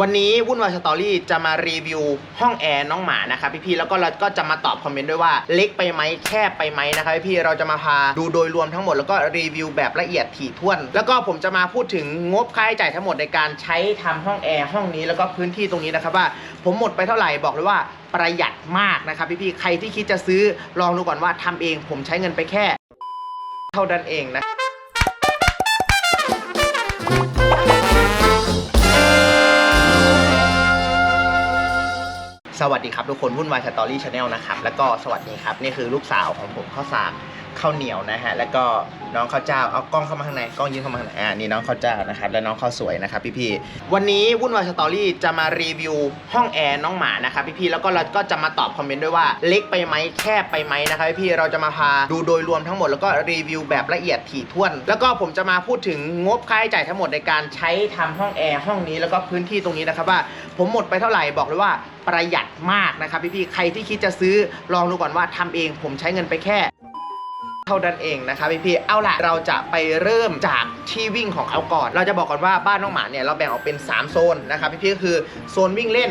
วันนี้วุ่นวายสตอรี่จะมารีวิวห้องแอร์น้องหมานะครับพี่ๆแล้วก็เราก็จะมาตอบคอมเมนต์ด้วยว่าเล็กไปไหมแคบไปไหมนะครับพี่ๆเราจะมาพาดูโดยรวมทั้งหมดแล้วก็รีวิวแบบละเอียดถี่ถ้วน แล้วก็ผมจะมาพูดถึงงบค่าใช้จ่ายทั้งหมดในการใช้ทำห้องแอร์ห้องนี้แล้วก็พื้นที่ตรงนี้นะครับว่า ผมหมดไปเท่าไหร่บอกเลยว่าประหยัดมากนะครับพี่ๆใครที่คิดจะซื้อลองดูก่อนว่าทำเอง ผมใช้เงินไปแค่ เท่านั้นเองนะ สวัสดีครับทุกคนวุ่นวายสตอรี่ชาแนลนะครับแล้วก็สวัสดีครับนี่คือลูกสาวของผมข้าวสาก ข้าวเหนียวนะฮะแล้วก็น้องข้าวเจ้าเอากล้องเข้ามาข้างในกล้องยืนเข้ามาข้างในอ่านี่น้องข้าวเจ้านะครับและน้องข้าวสวยนะครับพี่ๆวันนี้วุ่นวายสตอรี่จะมารีวิวห้องแอร์น้องหมานะครับพี่ๆแล้วก็เราก็จะมาตอบคอมเมนต์ด้วยว่าเล็กไปไหมแคบไปไหมนะครับพี่ๆเราจะมาพาดูโดยรวมทั้งหมดแล้วก็รีวิวแบบละเอียดถี่ถ้วน แล้วก็ผมจะมาพูดถึงงบค่าใช้จ่ายทั้งหมดในการใช้ทำห้องแอร์ห้องนี้แล้วก็พื้นที่ตรงนี้นะครับว่า ผมหมดไปเท่าไหร่บอกเลยว่าประหยัดมากนะครับพี่ๆใครที่คิดจะซื้อลองดูก่อนว่าทำเองผมใช้เงินไปแค่ เท่านั้นเองนะคะพี่พี่ๆเอาล่ะเราจะไปเริ่มจากที่วิ่งของเขาก่อน เราจะบอกก่อนว่าบ้านน้องหมาเนี่ยเราแบ่งออกเป็น 3 โซนนะครับพี่พี่ๆก็คือโซนวิ่งเล่น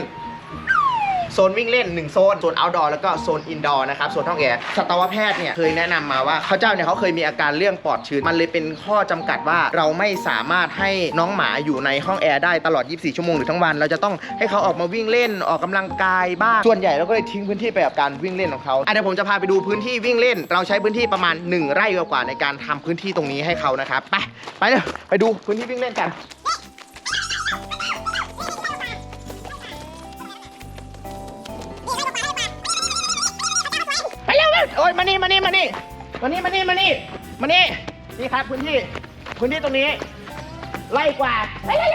โซนวิ่งเล่น1โซนโซน outdoor แล้วก็โซน indoor นะครับโซนห้องแอร์สัตวแพทย์เนี่ยเคยแนะนำมาว่าเขาเจ้าเนี่ยเขาเคยมีอาการเรื่องปอดชื้นมันเลยเป็นข้อจำกัดว่าเราไม่สามารถให้น้องหมาอยู่ในห้องแอร์ได้ตลอด 24 ชั่วโมงหรือทั้งวัน เราจะต้องให้เขาออกมาวิ่งเล่นออกกำลังกายบ้างส่วนใหญ่เราก็เลยทิ้งพื้นที่ไปกับการวิ่งเล่นของเขาอะเดี๋ยวผมจะพาไปดูพื้นที่วิ่งเล่น เราใช้พื้นที่ประมาณ 1 ไร่กว่าในการทำพื้นที่ตรงนี้ให้เขานะครับไปไปเลยไปดูพื้นที่วิ่งเล่นกัน โอ้ยมานี่มานี่มานี่มานี่มานี่มานี่มานี่นี่ครับพื้นที่พื้นที่ตรงนี้ ไล่กว่ามานี่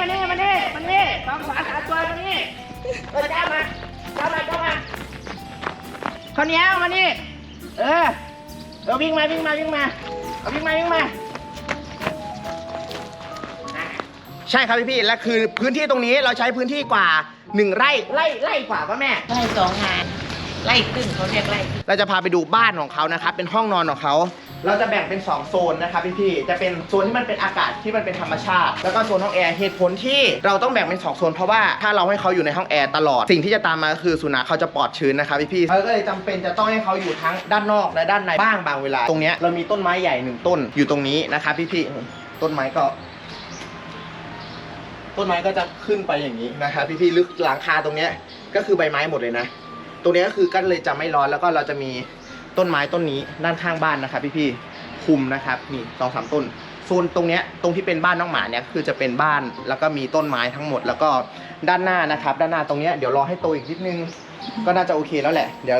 มานี่มานี่มานี่สองสาขาตัวมานี่เออจ้ามาจ้ามาจ้ามาข้าวเหนียวมานี่เออเออวิ่งมาวิ่งมาวิ่งมาเอาวิ่งมาวิ่งมาใช่ครับพี่พี่และคือพื้นที่ตรงนี้เราใช้พื้นที่กว่า 1ไร่ไร่ไร่กว่าป่ะแม่ ไล่สองงาน ไล่ครึ่งเขาเรียกไล่ครึ่งเราจะพาไปดูบ้านของเขานะครับ เป็นห้องนอนของเขา เราจะแบ่งเป็น 2 โซนนะครับพี่พี่ๆจะเป็นโซนที่มันเป็นอากาศที่มันเป็นธรรมชาติ แล้วก็โซนห้องแอร์ เหตุผลที่เราต้องแบ่งเป็น 2 โซน เพราะว่าถ้าเราให้เขาอยู่ในห้องแอร์ตลอด สิ่งที่จะตามมาก็คือสุนัขเขาจะปลอดชื้นนะครับพี่พี่ๆเราก็เลยจำเป็นจะต้องให้เขาอยู่ทั้งด้านนอกและด้านในบ้างบางเวลา ตรงเนี้ยเรามีต้นไม้ใหญ่หนึ่งต้นอยู่ตรงนี้นะครับพี่พี่ๆต้นไม้ก็ ต้นไม้ก็จะขึ้นไปอย่างนี้นะครับ พี่ๆลึกหลังคาตรงเนี้ยก็คือใบไม้หมดเลยนะ ตรงเนี้ยก็คือก็เลยจะไม่ร้อนแล้วก็เราจะมีต้นไม้ต้นนี้ด้านข้างบ้านนะครับ พี่ๆคุมนะครับนี่สองสามต้นโซนตรงเนี้ยตรงที่เป็นบ้านน้องหมาเนี่ยคือจะเป็นบ้านแล้วก็มีต้นไม้ทั้งหมด แล้วก็ด้านหน้านะครับ ด้านหน้าตรงเนี้ยเดี๋ยวรอให้โตอีกนิดนึง ก็น่าจะโอเคแล้วแหละ เดี๋ยว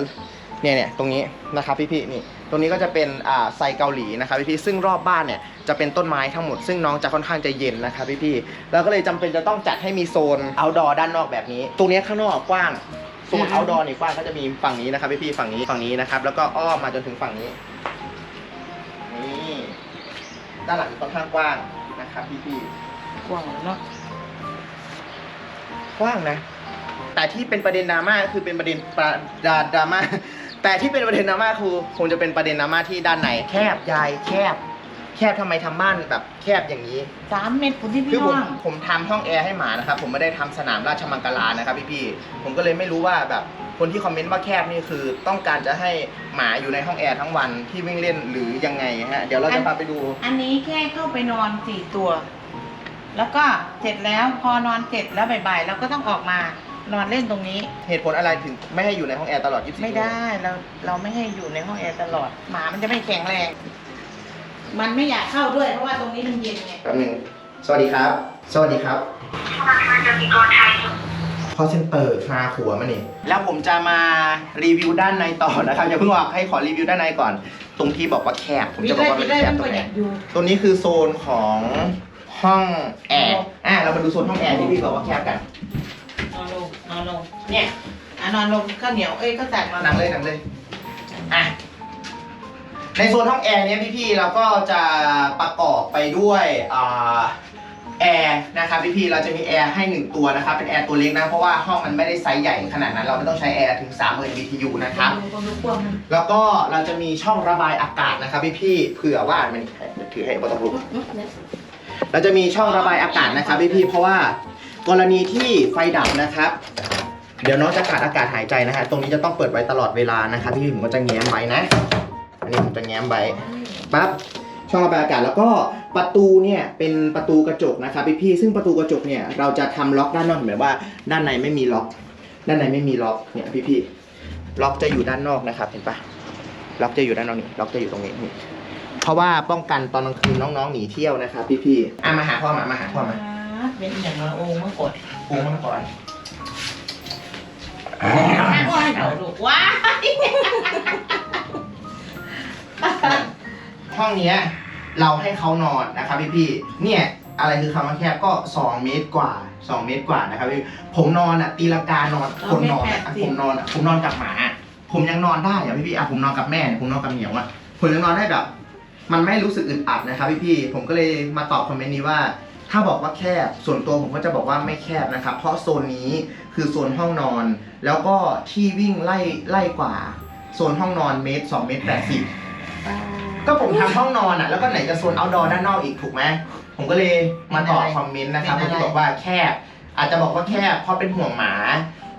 เนี่ยเนี่ยตรงนี้นะครับ พี่ๆนี่ รงนี้ก็จะเป็นอ่าไซเกาหลีนะครับพี่ๆซึ่งรอบบ้านเนี่ยจะเป็นต้นไม้ทั้งหมด ซึ่งน้องจะค่อนข้างจะเย็นนะครับพี่ๆแล้วก็เลยจำเป็นจะต้องจัดให้มีโซน outdoor ด้านนอกแบบนี้ ตรงนี้ข้างนอกกว้างโซน outdoor นี่กว้างก็จะมีฝั่งนี้นะครับพี่ๆฝั่งนี้ฝั่งนี้นะครับแล้วก็อ้อมมาจนถึงฝั่งนี้นี่ด้านหลังค่อนข้างกว้างนะครับพี่ๆ กว้างเนาะกว้างนะ แต่ที่เป็นประเด็นดราม่าก็คือเป็นประเด็นประดาดราม่า แต่ที่เป็นประเด็นดราม่าคือคงจะเป็นประเด็นดราม่าที่ด้านในแคบยายแคบ แคบทำไมทำบ้านแบบแคบอย่างนี้ สามเมตรคุณที่คืพี่อผมว่างผมทำห้องแอร์ให้หมานะครับ ผมไม่ได้ทำสนามราชมังคลานะครับพี่พี่ๆผมก็เลยไม่รู้ว่าแบบคนที่คอมเมนต์ว่าแคบนี่คือ ต้องการจะให้หมาอยู่ในห้องแอร์ทั้งวันที่วิ่งเล่นหรือยังไงฮะเดี๋ยวเราจะพาไปดู อันนี้แค่เข้าไปนอนสี่ตัว แล้วก็เสร็จแล้วพอนอนเสร็จแล้วบ่ายๆเราก็ต้องออกมา นอนเล่นตรงนี้ เหตุผลอะไรถึงไม่ให้อยู่ในห้องแอร์ตลอด 24ไม่ได้เราเราไม่ให้อยู่ในห้องแอร์ตลอด หมามันจะไม่แข็งแรง มันไม่อยากเข้าด้วย เพราะว่าตรงนี้มันเย็นไง แป๊บหนึงสวัสดีครับ สวัสดีครับ ธนาคารกสิกรไทย คอเซนเตอร์คาหัวมานี่แล้วผมจะมารีวิวด้านในต่อนะครับอย่าเพิ่งออกให้ขอรีวิวด้านในก่อน ตรงที่บอกว่าแคบผมมีจะบได้อกว่ามีมันได้แคมับนตรก็งไหอนยากอยู่ตรงนี้คือโซนของห้องแอร์อะเรามาดูโซนห้องแอร์ที่พี่บอกว่าแคบกัน นอนลงนอนลง เนี่ยอะนอนลงข้าวเหนียว เอ้ยก็แตกมาหนังเลยหนังเลย อะ ในโซนห้องแอร์เนี้ยพี่ๆเราก็จะประกอบไปด้วยอ่าแอร์นะครับพี่ๆเราจะมีแอร์ให้หนึ่งตัวนะครับ เป็นแอร์ตัวเล็กนะ เพราะว่าห้องมันไม่ได้ไซส์ใหญ่ขนาดนั้น เราไม่ต้องใช้แอร์ถึง 30,000 BTU นะครับดูคนดูกว้างมันแล้วก็เราจะมีช่องระบายอากาศนะครับพี่พี่ๆเผื่อว่ามันถือให้บอต้องลุกเราจะมีช่องระบายอากาศนะครับพี่ๆเพราะว่า กรณีที่ไฟดับนะครับ เดี๋ยวน้องจะขาดอากาศหายใจนะฮะตรงนี้จะต้องเปิดไว้ตลอดเวลานะครับพี่ผมก็จะแง้มไว้นะ อันนี้ผมจะแง้มไว้ปั๊บช่องระบายอากาศแล้วก็ประตูเนี่ยเป็นประตูกระจกนะครับพี่ๆซึ่งประตูกระจกเนี่ยเราจะทำล็อกด้านนอกเห็นไหมว่า ด้านในไม่มีล็อก ด้านในไม่มีล็อกเนี่ยพี่ๆล็อกจะอยู่ด้านนอกนะครับ เห็นปะล็อกจะอยู่ด้านนอกนี่ล็อกจะอยู่ตรงนี้นี่เพราะว่าป้องกันตอนกลางคืนน้องๆหนีเที่ยวนะครับพี่ๆอะมาหาพ่อมามาหาพ่อมา เป็นอย่างละโองมากดปูมันก่อนเอาลูกว้ายห้องเนี้ยเราให้เขานอนนะครับพี่พี่ๆเนี่ยอะไรคือคำว่าแคบก็ 2 เมตรกว่า 2 เมตรกว่านะครับพี่ผมนอนอะตีลังกานอนคนนอนอะผมนอนอะผมนอนกับหมา ผมยังนอนได้อะพี่พี่ๆอะผมนอนกับแม่เนี่ยผมนอนกับเหมียวอะผมยังนอนได้แบบ มันไม่รู้สึกอึดอัดนะครับพี่พี่ๆผมก็เลยมาตอบคอมเมนต์นี้ว่า ถ้าบอกว่าแคบส่วนตัวผมก็จะบอกว่าไม่แคบนะครับ เพราะโซนนี้คือโซนห้องนอน แล้วก็ที่วิ่งไล่ไล่กว่า โซนห้องนอนเมตร2เมตร80ก็ผมทำห้องนอนอะแล้วก็ไหนจะโซน outdoor ด้านนอกอีกถูกไหมผมก็เลยมาตอบคอมเมนต์นะครับที่บอกว่าแคบ อาจจะบอกว่าแคบเพราะเป็นห่วงหมา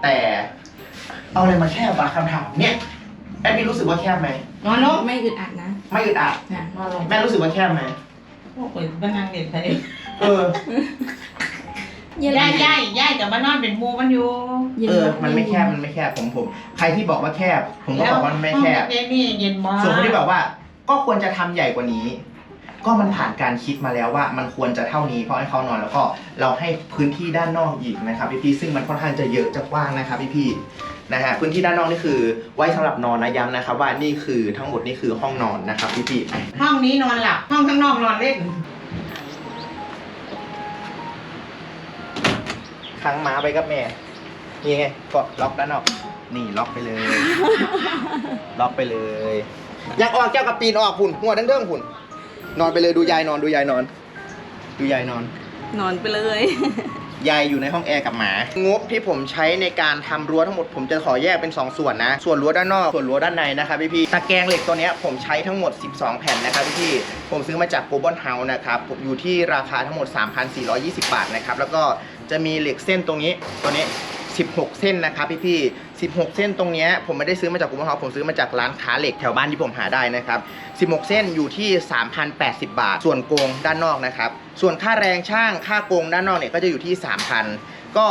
แต่เอาอะไรมาแคบวะคำถามเนี่ยแอดมินรู้สึกว่าแคบไหมนอนลงไม่อึดอัดนะ ไม่อึดอัดนะนอนลงแม่รู้สึกว่าแคบไหมพวกคนบ้านนางเด็ดไทย เออย่ายย่ายย่ายแต่บ้านนอนเป็นหมูมันอยู่เออ มันไม่แคบ มันไม่แคบ ผมผม ใครที่บอกว่าแคบ ผมก็บอกว่ามันไม่แคบ ห้องเย็นนี่เย็นมากส่วนคนที่บอกว่า ก็ควรจะทำใหญ่กว่านี้ ก็มันผ่านการคิดมาแล้วว่า มันควรจะเท่านี้เพราะให้เขานอนแล้วก็เราให้พื้นที่ด้านนอกอีกนะครับพี่ๆซึ่งมันค่อนข้างจะเยอะจะกว้างนะครับพี่ๆนะฮะพื้นที่ด้านนอกนี่คือไว้สำหรับนอนนะย้ำนะครับ ว่านี่คือทั้งหมดนี่คือห้องนอนนะครับพี่ๆห้องนี้นอนหลับ ห้องข้างนอกนอนเล่น ค้างม้าไปกับแม่นี่ไงก็ล็อกด้านนอก นี่ล็อกไปเลย ล็อกไปเลย อยากออกเจ้ากับปีนออกหุ่นหัวเด้งๆหุ่น นอนไปเลยดูยายนอนดูยายนอน ดูยายนอน นอนไปเลย ยายอยู่ในห้องแอร์กับหมา งบที่ผมใช้ในการทำรั้วทั้งหมดผมจะขอแยกเป็น 2 ส่วนนะ ส่วนรั้วด้านนอกส่วนรั้วด้านในนะครับพี่พี่ๆตะแกรงเหล็กตัวเนี้ยผมใช้ทั้งหมด 12 แผ่นนะครับพี่พี่ๆผมซื้อมาจากโกลบอลเฮาส์นะครับผมอยู่ที่ราคาทั้งหมด 3,420 บาทนะครับแล้วก็ จะมีเหล็กเส้นตรงนี้ตัวนี้ 16 เส้นนะครับพี่พี่16 เส้นตรงนี้ผมไม่ได้ซื้อมาจากกลุ่มเฮาผมซื้อมาจากร้านค้าเหล็กแถวบ้านที่ผมหาได้นะครับ 16 เส้นอยู่ที่ 3,080 บาท ส่วนโกงด้านนอกนะครับ ส่วนค่าแรงช่างค่าโกงด้านนอกเนี่ยก็จะอยู่ที่ 3,000 ก็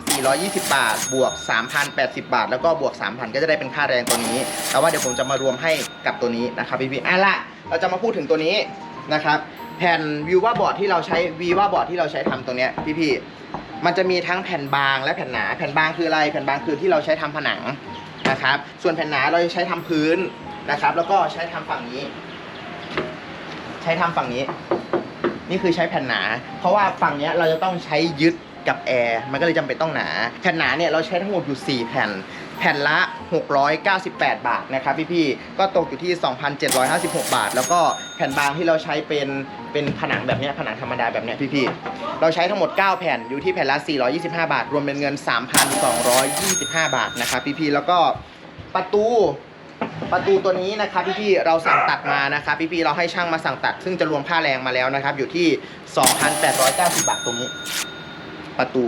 3,420 บาท บวก 3,080 บาท แล้วก็บวก 3,000 ก็จะได้เป็นค่าแรงตัวนี้ แต่ว่าเดี๋ยวผมจะมารวมให้กับตัวนี้นะครับพี่พี่อะละเราจะมาพูดถึงตัวนี้นะครับแผ่นวิวว่าบอร์ดที่เราใช้วีว่าบอร์ดที่เราใช้ทำตรงเนี้ยพี่พี่ๆ มันจะมีทั้งแผ่นบางและแผ่นหนา แผ่นบางคืออะไร แผ่นบางคือที่เราใช้ทำผนังนะครับ ส่วนแผ่นหนาเราจะใช้ทำพื้นนะครับ แล้วก็ใช้ทำฝั่งนี้ ใช้ทำฝั่งนี้ นี่คือใช้แผ่นหนา เพราะว่าฝั่งนี้เราจะต้องใช้ยึดกับแอร์ มันก็เลยจำเป็นต้องหนา แผ่นหนาเนี่ยเราใช้ทั้งหมดอยู่ 4 แผ่น แผ่นละ 698 บาทนะครับพี่ๆก็ตกอยู่ที่ 2,756 บาท แล้วก็แผ่นบางที่เราใช้เป็นเป็นผนังแบบนี้ผนังธรรมดาแบบนี้พี่ๆเราใช้ทั้งหมด 9 แผ่นอยู่ที่แผ่นละ 425 บาท รวมเป็นเงิน 3,225 บาทนะครับพี่ๆแล้วก็ประตูประตูตัวนี้นะครับพี่ๆเราสั่งตัดมานะครับพี่ๆเราให้ช่างมาสั่งตัด ซึ่งจะรวมค่าแรงมาแล้วนะครับ อยู่ที่ 2,890 บาทตรงนี้ ประตู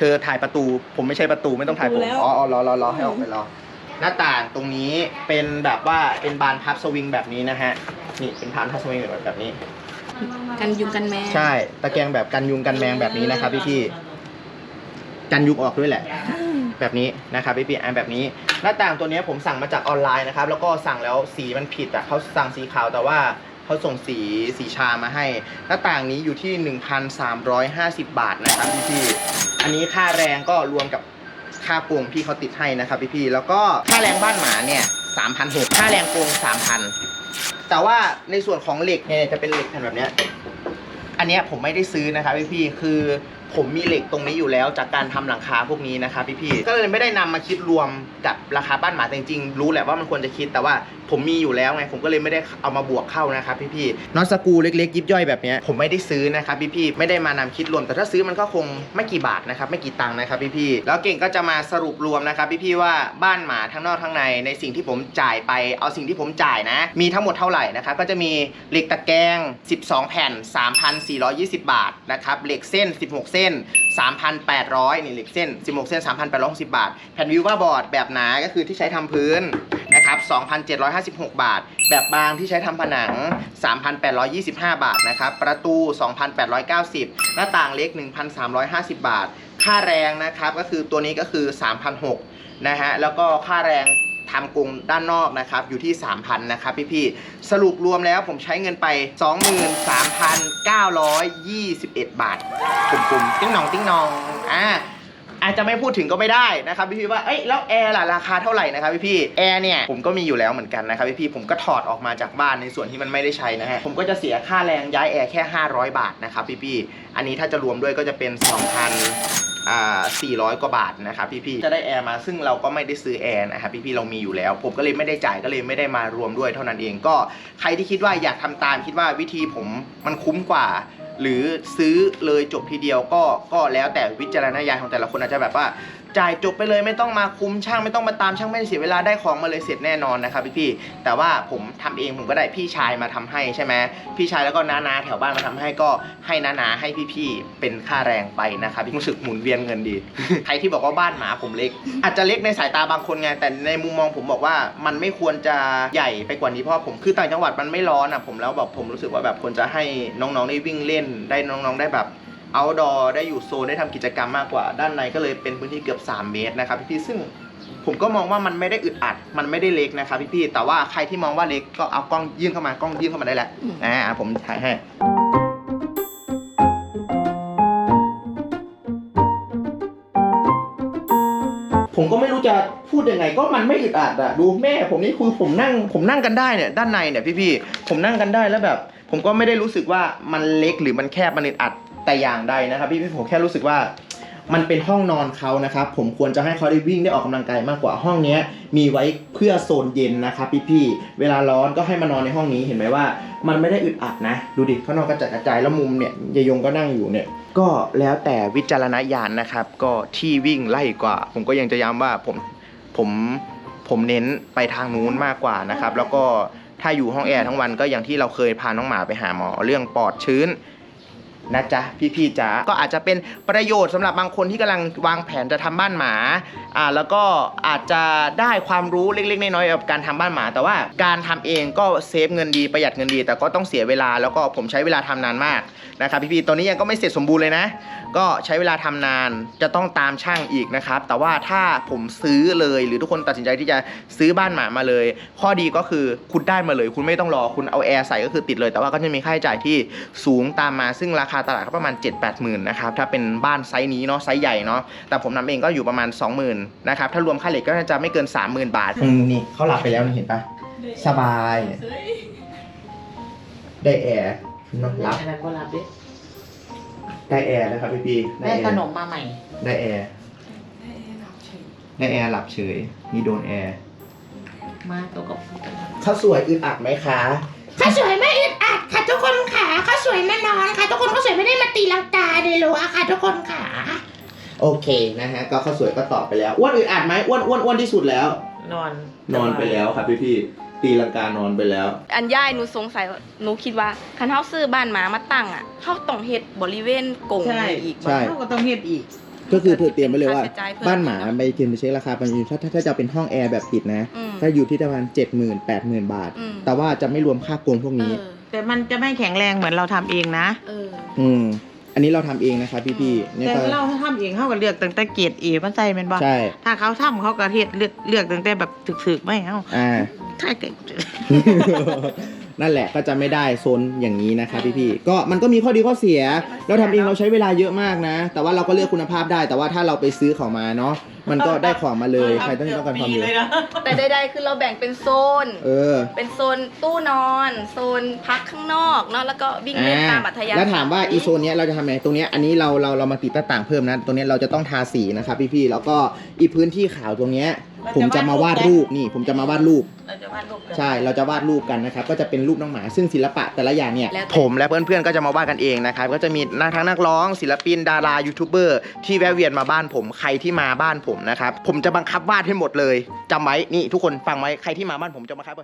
เธอถ่ายประตู ผมไม่ใช่ประตูไม่ต้องถ่ายผมดูแล้วอ๋ออ๋อรอรอรอให้ออกไปรอ หน้าต่างตรงนี้เป็นแบบว่าเป็นบานพับสวิงแบบนี้นะฮะ นี่เป็นบานพับสวิงแบบนี้ กันยุงกันแมงใช่ ตะแกรงแบบกันยุงกันแมงแบบนี้นะครับพี่ๆกันยุงออกด้วยแหละ แบบนี้นะครับพี่ๆอันแบบนี้ หน้าต่างตัวเนี้ยผมสั่งมาจากออนไลน์นะครับ แล้วก็สั่งแล้วสีมันผิดอะเขาสั่งสีขาวแต่ว่า เขาส่งสีสีชามาให้ หน้าต่างนี้อยู่ที่ 1,350 บาทนะครับพี่ๆอันนี้ค่าแรงก็รวมกับค่าโกงพี่เขาติดให้นะครับพี่ๆแล้วก็ค่าแรงบ้านหมาเนี่ย3,600ค่าแรงโกง3,000 แต่ว่าในส่วนของเหล็กเนี่ยจะเป็นเหล็กแผ่นแบบเนี้ยอันเนี้ยผมไม่ได้ซื้อนะครับพี่ๆคือผมมีเหล็กตรงนี้อยู่แล้วจากการทำหลังคาพวกนี้นะครับพี่ๆก็เลยไม่ได้นำมาคิดรวมกับราคาบ้านหมาจริงๆ รู้แหละว่ามันควรจะคิดแต่ว่า ผมมีอยู่แล้วไงผมก็เลยไม่ได้เอามาบวกเข้านะครับพี่ๆน็อตสกูเล็กๆ ยิบย่อยแบบนี้ผมไม่ได้ซื้อนะครับพี่ๆไม่ได้มานำคิดรวม แต่ถ้าซื้อมันก็คงไม่กี่บาทนะครับไม่กี่ตังค์นะครับพี่ๆแล้วเก่งก็จะมาสรุปรวมนะครับพี่ๆว่าบ้านหมาทั้งนอกทั้งในในสิ่งที่ผมจ่ายไปเอาสิ่งที่ผมจ่ายนะ มีทั้งหมดเท่าไหร่นะครับก็จะมีเหล็กตะแกรง 12 แผ่น 3,420 บาทนะครับเหล็กเส้น 16 เส้น3,800นี่เหล็กเส้น 16 เส้น 3,860 บาท แผ่นวิวว่าบอร์ดแบบหนาก็คือที่ใช้ทำพื้นนะครับ 2,756 บาท แบบบางที่ใช้ทำผนัง 3,825 บาทนะครับ ประตู 2,890 หน้าต่างเล็ก 1,350 บาท ค่าแรงนะครับก็คือตัวนี้ก็คือ3,600นะฮะ แล้วก็ค่าแรง ทำกรงด้านนอกนะครับอยู่ที่ 3,000นะครับพี่ๆสรุปรวมแล้วผมใช้เงินไป 23,921 บาทกลุ่มๆ ติ้งหนองติ้งหนองอ่าอาจจะไม่พูดถึงก็ไม่ได้นะครับพี่พี่ว่า เอ้ยแล้วแอร์ล่ะราคาเท่าไหร่นะครับพี่พี่แอร์เนี่ยผมก็มีอยู่แล้วเหมือนกันนะครับพี่พี่ผมก็ถอดออกมาจากบ้านในส่วนที่มันไม่ได้ใช้นะฮะผมก็จะเสียค่าแรงย้ายแอร์แค่ 500 บาทนะครับพี่พี่อันนี้ถ้าจะรวมด้วยก็จะเป็น 2,000 อ่า400 กว่าบาทนะครับพี่ๆ จะได้แอร์มาซึ่งเราก็ไม่ได้ซื้อแอร์นะครับพี่พี่ๆ เรามีอยู่แล้ว ผมก็เลยไม่ได้จ่ายก็เลยไม่ได้มารวมด้วยเท่านั้นเองก็ใครที่คิดว่าอยากทำตามคิดว่าวิธีผมมันคุ้มกว่า หรือซื้อเลยจบทีเดียวก็ก็แล้วแต่วิจารณญาณของแต่ละคนอาจจะแบบว่า จ่ายจบไปเลยไม่ต้องมาคุ้มช่างไม่ต้องมาตามช่างไม่เสียเวลาได้ของมาเลยเสร็จแน่นอนนะครับพี่พี่ๆแต่ว่าผมทำเองผมก็ได้พี่ชายมาทำให้ใช่ไหมพี่ชายแล้วก็น้านาๆแถวบ้านมาทำให้ก็ให้น้านาๆให้พี่พี่ๆเป็นค่าแรงไปนะครับรู้สึกหมุนเวียนเงินดี ใครที่บอกว่าบ้านหมาผมเล็ก อาจจะเล็กในสายตาบางคนไงแต่ในมุมมองผมบอกว่ามันไม่ควรจะใหญ่ไปกว่านี้เพราะผมคือต่างจังหวัดมันไม่ร้อนอะผมแล้วแบบผมรู้สึกว่าแบบควรจะให้น้องๆได้วิ่งเล่นได้น้องๆได้แบบ outdoor ได้อยู่โซนได้ทำกิจกรรมมากกว่า ด้านในก็เลยเป็นพื้นที่เกือบ 3 เมตรนะครับพี่ๆซึ่งผมก็มองว่ามันไม่ได้อึดอัด มันไม่ได้เล็กนะครับพี่ๆแต่ว่าใครที่มองว่าเล็กก็เอากล้องยื่นเข้ามากล้องยื่นเข้ามาได้แหละอืมอ่าผมถ่ายให้ผมก็ไม่รู้จะพูดยังไงก็มันไม่อึดอัดอะดูแม่ผมนี่คือผมนั่งผมนั่งกันได้เนี่ยด้านในเนี่ยพี่ๆผมนั่งกันได้แล้วแบบ ผมก็ไม่ได้รู้สึกว่ามันเล็กหรือมันแคบมันอึดอัด แต่อย่างใดนะครับพี่พี่ผมแค่รู้สึกว่ามันเป็นห้องนอนเขานะครับ ผมควรจะให้เขาได้วิ่งได้ออกกำลังกายมากกว่าห้องเนี้ยมีไว้เพื่อโซนเย็นนะครับพี่ๆเวลาร้อนก็ให้มานอนในห้องนี้เห็นไหมว่า มันไม่ได้อึดอัดนะ ดูดิเขานอนกระจัดกระจายแล้วมุมเนี่ยยายยงก็นั่งอยู่เนี่ย ก็แล้วแต่วิจารณญาณนะครับ ก็ที่วิ่งไล่กว่า ผมก็ยังจะย้ำว่าผมผมผมเน้นไปทางนู้นมากกว่านะครับ แล้วก็ถ้าอยู่ห้องแอร์ทั้งวันก็อย่างที่เราเคยพาน้องหมาไปหาหมอเรื่องปอดชื้น นะจ๊ะพี่ๆจ๋าก็อาจจะเป็นประโยชน์สำหรับบางคนที่กำลังวางแผนจะทำบ้านหมาอ่าแล้วก็อาจจะได้ความรู้เล็กๆน้อยๆกับการทำบ้านหมา แต่ว่าการทำเองก็เซฟเงินดีประหยัดเงินดี แต่ก็ต้องเสียเวลาแล้วก็ผมใช้เวลาทำนานมากนะครับพี่ๆตอนนี้ยังก็ไม่เสร็จสมบูรณ์เลยนะ ก็ใช้เวลาทำนานจะต้องตามช่างอีกนะครับ แต่ว่าถ้าผมซื้อเลยหรือทุกคนตัดสินใจที่จะซื้อบ้านหมามาเลย ข้อดีก็คือคุณได้มาเลย คุณไม่ต้องรอคุณเอาแอร์ใส่ก็คือติดเลย แต่ว่าก็จะมีค่าใช้จ่ายที่สูงตามมาซึ่งราคาตลาดก็ประมาณ 7 8 0 0 0 0นะครับถ้าเป็นบ้านไซส์นี้เนาะไซส์ใหญ่เนาะแต่ผมทำเองก็อยู่ประมาณ 20,000นะครับถ้ารวมค่าเหล็กก็น่าจะไม่เกิน 30,000 บาทนี่เขาหลับไปแล้วนี่เห็นปะสบายได้แอร์เนอะรับอะไรก็รับดิได้แอร์นะครับพี่พี่ๆได้แอร์ขนมมาใหม่ ได้แอร์ได้แอร์หลับเฉยนี่โดนแอร์มาตัวกับข้าวสวยอึดอัดไหมคะ ข้าวสวยไม่อึดอัดค่ะทุกคนค่ะข้าวสวยแน่นอนค่ะ ทุกคนข้าวสวยไม่ได้มาตีลังกาเลยหรอกค่ะทุกคนค่ะ โอเคนะฮะ ก็ข้าวสวยก็ตอบไปแล้วอ้วนอึดอัดไหมอ้วนอ้วนอ้วนที่สุดแล้ว นอนนอนไปแล้วครับพี่พี่ๆตีลังกานอนไปแล้ว อันย่ายหนูสงสัยว่าหนูคิดว่าคันเฮาซื้อบ้านหมามาตั้งอะเฮาต้องเฮ็ดบริเวณกรงใช่ อีกใช่ เขาก็ต้องเฮ็ดอีก ก็คือเธอเตรียมไว้เลยว่าค่าใช้จ่ายเพิ่มบ้านหมาไปเตรียมไปเช็คราคาไปอยู่ถ้าถ้าถ้าจะเป็นห้องแอร์แบบปิดนะอืมถ้าอยู่ที่ประมาณเจ็ดหมื่นแปดหมื่นบาทอืมแต่ว่าจะไม่รวมค่าโกงพวกเอนี้อแต่มันจะไม่แข็งแรงเหมือนเราทำเองนะเอออืมอันนี้เราทำเองนะครับพี่พี่ๆเนี่ยแต่ก็เราทำเองเขาก็เลือกตั้งแต่เกรดเอมันใส่เป็นบ่ใช่ถ้าเขาทำเขาก็เฮ็ดเลือกเลือกตั้งแต่แบบถึกๆไม่เอาอ่าถ้าเกิด นั่นแหละก็จะไม่ได้โซนอย่างนี้นะครับพี่ๆก็มันก็มีข้อดีข้อเสีย เราทำเองเราใช้เวลาเยอะมากนะ แต่ว่าเราก็เลือกคุณภาพได้ แต่ว่าถ้าเราไปซื้อเขามาเนาะมันก็ได้ของมาเลยใครต้องต้องการความปีเร็วเลยนะแต่ใดๆคือเราแบ่งเป็นโซน เออ เป็นโซนตู้นอน โซนพักข้างนอกเนาะแล้วก็วิ่งเล่นตามอัธยาศัยแล้วถามว่าอีโซนเนี้ยเราจะทำไงตรงเนี้ยอันนี้เราเราเรามาติดหน้าต่างเพิ่มนะตรงเนี้ยเราจะต้องทาสีนะครับพี่ๆแล้วก็อีพื้นที่ขาวตรงเนี้ย ผมจะมาวาดรูปนี่ ผมจะมาวาดรูป เราจะวาดรูปกันใช่ เราจะวาดรูปกันนะครับ ก็จะเป็นรูปน้องหมา ซึ่งศิลปะแต่ละอย่างเนี่ยแล้วแต่ผมและเพื่อนๆ ก็จะมาวาดกันเองนะครับ ก็จะมีนักทั้งนักร้อง ศิลปิน ดารายูทูบเบอร์ที่แวะเวียนมาบ้านผม ใครที่มาบ้านผมนะครับ ผมจะบังคับวาดให้หมดเลยจำไว้ นี่ทุกคนฟังไว้ ใครที่มาบ้านผมจะบังคับ